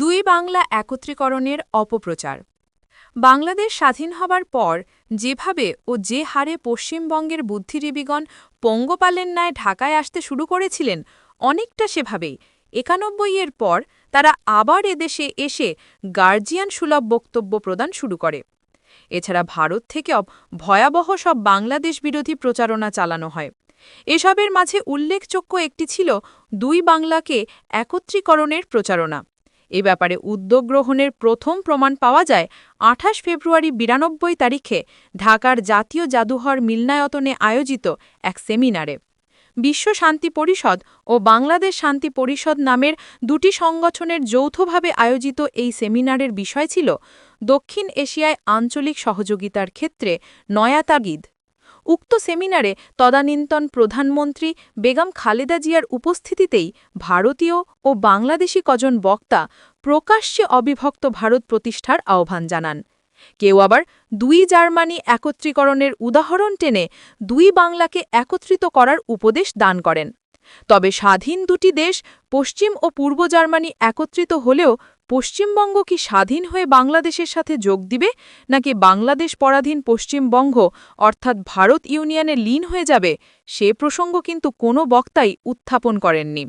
দুই বাংলা একত্রীকরণের অপপ্রচার। বাংলাদেশ স্বাধীন হবার পর যেভাবে ও যে হারে পশ্চিমবঙ্গের বুদ্ধিজীবীগণ পঙ্গপালের ন্যায় ঢাকায় আসতে শুরু করেছিলেন, অনেকটা সেভাবেই। একানব্বই এর পর তারা আবার এদেশে এসে গার্জিয়ান সুলভ বক্তব্য প্রদান শুরু করে। এছাড়া ভারত থেকেও ভয়াবহ সব বাংলাদেশ বিরোধী প্রচারণা চালানো হয়। এসবের মাঝে উল্লেখযোগ্য একটি ছিল দুই বাংলাকে একত্রীকরণের প্রচারণা। এ ব্যাপারে উদ্যোগ গ্রহণের প্রথম প্রমাণ পাওয়া যায় আঠাশ ফেব্রুয়ারি বিরানব্বই তারিখে ঢাকার জাতীয় জাদুঘর মিলনায়তনে আয়োজিত এক সেমিনারে। বিশ্ব শান্তি পরিষদ ও বাংলাদেশ শান্তি পরিষদ নামের দুটি সংগঠনের যৌথভাবে আয়োজিত এই সেমিনারের বিষয় ছিল দক্ষিণ এশিয়ায় আঞ্চলিক সহযোগিতার ক্ষেত্রে নয়া তাগিদ উক্ত সেমিনারে তদানীন্তন প্রধানমন্ত্রী বেগম খালেদা জিয়ার উপস্থিতিতেই ভারতীয় ও বাংলাদেশি কজন বক্তা প্রকাশ্যে অবিভক্ত ভারত প্রতিষ্ঠার আহ্বান জানান। কেউ আবার দুই জার্মানি একত্রীকরণের উদাহরণ টেনে দুই বাংলাকে একত্রিত করার উপদেশ দান করেন। তবে স্বাধীন দুটি দেশ, পশ্চিম ও পূর্ব জার্মানি একত্রিত হলেও পশ্চিমবঙ্গ কি স্বাধীন হয়ে বাংলাদেশের সাথে যোগ দিবে, নাকি বাংলাদেশ পরাধীন পশ্চিমবঙ্গ, অর্থাৎ ভারত ইউনিয়নে লীন হয়ে যাবে? সে প্রসঙ্গ কিন্তু কোনো বক্তাই উত্থাপন করেননি।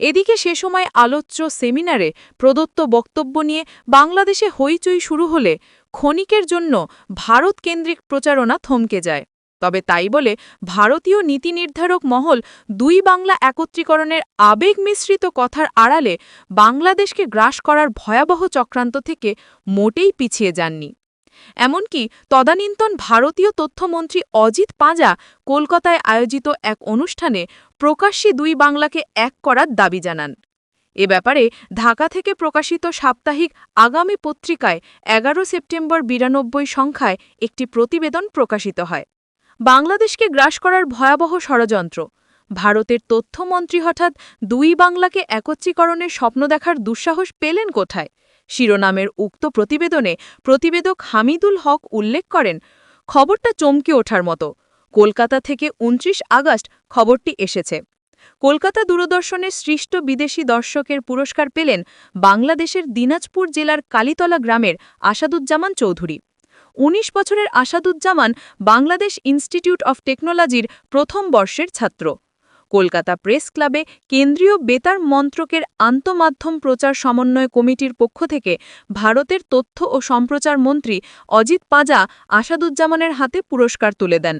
এদিকে সে সময় আলোচ্য সেমিনারে প্রদত্ত বক্তব্য নিয়ে বাংলাদেশে হইচই শুরু হলে ক্ষণিকের জন্য ভারত কেন্দ্রিক প্রচারণা থমকে যায়। তবে তাই বলে ভারতীয় নীতি নির্ধারক মহল দুই বাংলা একত্রীকরণের আবেগ মিশ্রিত কথার আড়ালে বাংলাদেশকে গ্রাস করার ভয়াবহ চক্রান্ত থেকে মোটেই পিছিয়ে যাননি। এমনকি তদানীন্তন ভারতীয় তথ্যমন্ত্রী অজিত পাঁজা কলকাতায় আয়োজিত এক অনুষ্ঠানে প্রকাশ্যে দুই বাংলাকে এক করার দাবি জানান। এ ব্যাপারে ঢাকা থেকে প্রকাশিত সাপ্তাহিক আগামী পত্রিকায় এগারো সেপ্টেম্বর বিরানব্বই সংখ্যায় একটি প্রতিবেদন প্রকাশিত হয়। বাংলাদেশকে গ্রাস করার ভয়াবহ ষড়যন্ত্র। ভারতের তথ্যমন্ত্রী হঠাৎ দুই বাংলাকে একত্রীকরণের স্বপ্ন দেখার দুঃসাহস পেলেন কোথায়? শিরোনামের উক্ত প্রতিবেদনে প্রতিবেদক হামিদুল হক উল্লেখ করেন, খবরটা চমকে ওঠার মতো। কলকাতা থেকে ২৯ আগস্ট খবরটি এসেছে। কলকাতা দূরদর্শনের সৃষ্ট বিদেশি দর্শকের পুরস্কার পেলেন বাংলাদেশের দিনাজপুর জেলার কালীতলা গ্রামের আসাদুজ্জামান চৌধুরী। ১৯ বছরের আসাদুজ্জামান বাংলাদেশ ইনস্টিটিউট অফ টেকনোলজির প্রথম বর্ষের ছাত্র। কলকাতা প্রেস ক্লাবে কেন্দ্রীয় বেতার মন্ত্রকের আন্তমাধ্যম প্রচার সমন্বয় কমিটির পক্ষ থেকে ভারতের তথ্য ও সম্প্রচার মন্ত্রী অজিত পাজা আসাদুজ্জামানের হাতে পুরস্কার তুলে দেন।